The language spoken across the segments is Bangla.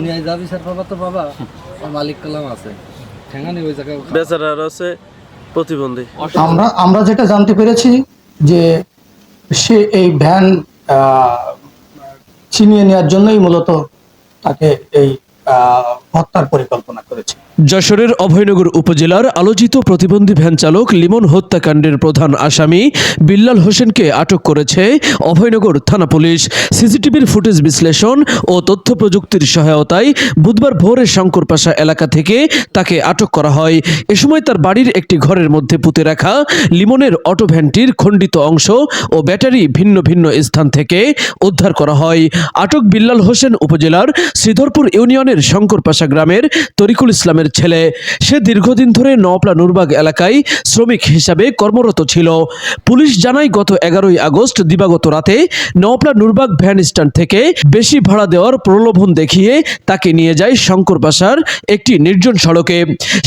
নিয়ে যাবি স্যার বাবা তো বাবা। মালিক কালাম আছে। ঠেঙ্গানি ওই জায়গায় বেচারার আছে প্রতিবন্ধী। আমরা আমরা যেটা জানতে পেরেছি যে সে এই ভ্যান আহ, ছিনিয়ে নেওয়ার জন্যই মূলত তাকে এই আহ, হত্যার পরিকল্পনা করেছে। যশোরের অভয়নগর উপজেলার আলোচিত প্রতিবন্ধী ভ্যান চালক লিমন হত্যাকাণ্ডের প্রধান আসামি বিল্লাল হোসেনকে আটক করেছে অভয়নগর থানা পুলিশ। সিসিটিভির ফুটেজ বিশ্লেষণ ও তথ্য প্রযুক্তির সহায়তায় বুধবার ভোরে শঙ্করপাশা এলাকা থেকে তাকে আটক করা হয়। এ সময় তার বাড়ির একটি ঘরের মধ্যে পুঁতে রাখা লিমনের অটো ভ্যানটির খণ্ডিত অংশ ও ব্যাটারি ভিন্ন ভিন্ন স্থান থেকে উদ্ধার করা হয়। আটক বিল্লাল হোসেন উপজেলার শ্রীধরপুর ইউনিয়নের শঙ্করপাশা গ্রামের তরিকুল ইসলামের ছেলে। সে দীর্ঘদিন ধরে নওপলা নুরবাগ এলাকায় শ্রমিক হিসাবে কর্মরত ছিল। পুলিশ জানায়, গত এগারোই আগস্ট দিবাগত রাতে নওপলা নুরবাগ ভ্যান স্ট্যান্ড থেকে বেশি ভাড়া দেওয়ার প্রলোভন দেখিয়ে তাকে নিয়ে যায় শঙ্করপাশার একটি নির্জন সড়কে।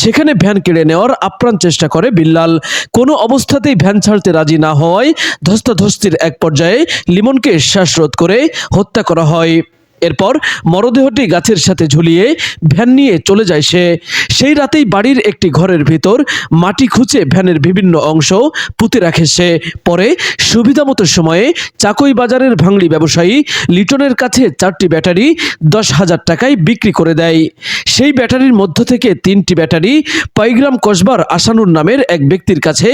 সেখানে ভ্যান কেড়ে নেওয়ার আপ্রাণ চেষ্টা করে বিল্লাল। কোনো অবস্থাতেই ভ্যান ছাড়তে রাজি না হওয়ায় ধস্তাধস্তির এক পর্যায়ে লিমনকে শ্বাসরোধ করে হত্যা করা হয়। এরপর মরদেহটি গাছের সাথে ঝুলিয়ে ভ্যান নিয়ে চলে যায় সে। সেই রাতেই বাড়ির একটি ঘরের ভিতর মাটি খুঁচে ভ্যানের বিভিন্ন অংশ পুঁতে রাখে সে। পরে সুবিধামতো সময়ে চাকই বাজারের ভাঙড়ি ব্যবসায়ী লিটনের কাছে চারটি ব্যাটারি দশ হাজার টাকায় বিক্রি করে দেয়। সেই ব্যাটারির মধ্য থেকে তিনটি ব্যাটারি পাইগ্রাম কসবার আসানুর নামের এক ব্যক্তির কাছে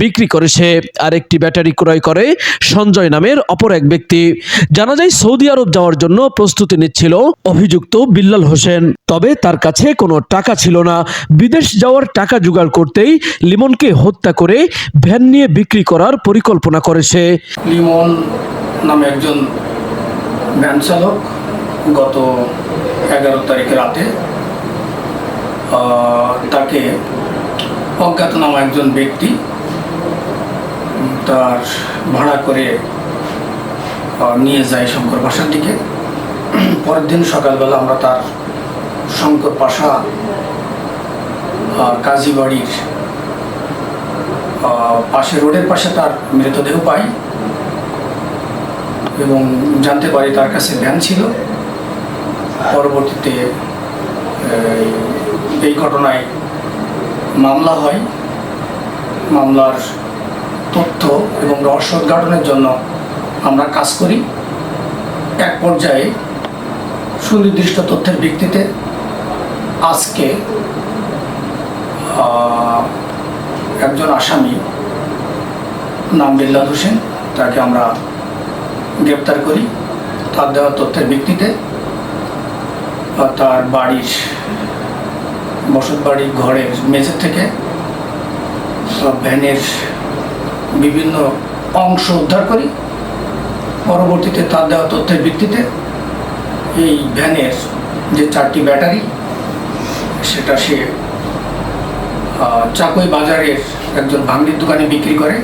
বিক্রি করে সে। আর একটি ব্যাটারি ক্রয় করে সঞ্জয় নামের অপর এক ব্যক্তি। জানা যায় সৌদি আরব যাওয়ার জন্য প্রস্তুতি নিচ্ছিল অভিযুক্ত বিল্লাল হোসেন। তবে তার কাছে কোনো টাকা ছিল না। বিদেশ যাওয়ার টাকা জোগাড় করতেই লিমনকে হত্যা করে ভ্যান নিয়ে বিক্রি করার পরিকল্পনা করেছে লিমন নামে একজন ভ্যান চালক গত এগারো তারিখ রাতে তাকে অজ্ঞাতনামা একজন ব্যক্তি তার ভাড়া করে নিয়ে যায় শঙ্কর বাসার দিকে পরের দিন সকালবেলা আমরা তার শঙ্কর পাশা কাজী বাড়ির পাশে রোডের পাশে তার মৃতদেহ পাই এবং জানতে পারি তার কাছে ভ্যান ছিল। পরবর্তীতে এই, ঘটনায় মামলা হয়। মামলার তথ্য এবং রহস্য উদ্ঘাটনের জন্য আমরা কাজ করি। এক পর্যায়ে সুনির্দিষ্ট তথ্যের ভিত্তিতে আজকে একজন আসামি নাম বিল্লাল হোসেন, তাকে আমরা গ্রেপ্তার করি। তার দেওয়া তথ্যের ভিত্তিতে তার বাড়ির, বসত বাড়ির ঘরের মেঝে থেকে ভ্যানের বিভিন্ন অংশ উদ্ধার করি। পরবর্তীতে তার দেওয়া তথ্যের ভিত্তিতে এই ভ্যানের যে চারটি ব্যাটারি, সেটা সে চাকই বাজারের একজন ভাঙড়ির দোকানে বিক্রি করে।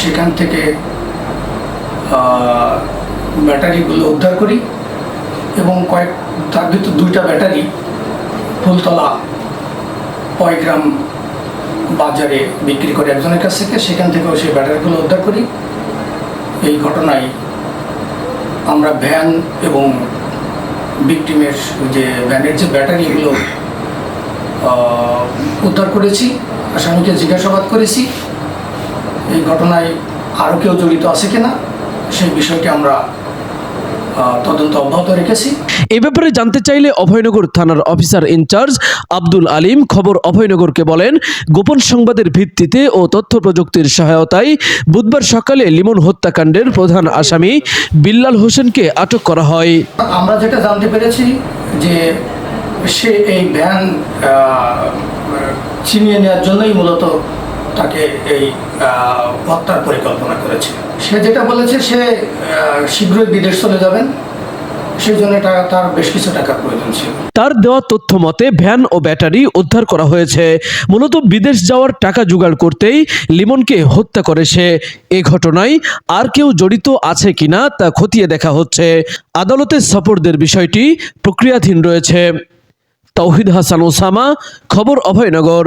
সেখান থেকে ব্যাটারিগুলো উদ্ধার করি এবং কয়েক, তার ভিতর দুইটা ব্যাটারি ফুলতলা পয়গ্রাম বাজারে বিক্রি করে একজনের কাছ থেকে, সেখান থেকেও সেই ব্যাটারিগুলো উদ্ধার করি। এই ঘটনায় আমরা ভ্যান এবং ভিকটিমের যে ভ্যানের যে ব্যাটারিগুলো উদ্ধার করেছি, আসামিকে জিজ্ঞাসাবাদ করেছি। এই ঘটনায় আরও কেউ জড়িত আছে কিনা, সেই বিষয়টি আমরা তদন্ত অব্যাহত রেখেছি। এ ব্যাপারে জানতে চাইলে অভয়নগর থানার অফিসার ইনচার্জ আব্দুল আলিম খবর অভয়নগরকে বলেন গোপন সংবাদের ভিত্তিতে ও তথ্য প্রযুক্তির সহায়তায় বুধবার সকালে লিমন হত্যাকাণ্ডের প্রধান আসামি বিল্লাল হোসেনকে আটক করা হয়। আমরা যেটা জানতে পেরেছি যে সে এই ভ্যান ছিনিয়ে নেওয়ার জন্যই মূলত তাকে এই হত্যার পরিকল্পনা করেছে। সে যেটা বলেছে সে শীঘ্রই বিদেশ চলে যাবেন। সেই জন্য টাকা তার বেশ কিছু টাকার প্রয়োজন ছিল। তার দেওয়া তথ্য মতে ভ্যান ও ব্যাটারি উদ্ধার করা হয়েছে। মূলত বিদেশ যাওয়ার টাকা জোগাড় করতেই লিমনকে হত্যা করে সে। এ ঘটনায় আর কেউ জড়িত আছে কিনা তা খতিয়ে দেখা হচ্ছে। আদালতে সাপোর্টদের বিষয়টি প্রক্রিয়াধীন রয়েছে। তৌহিদ হাসান ওসামা খবর অভয়নগর।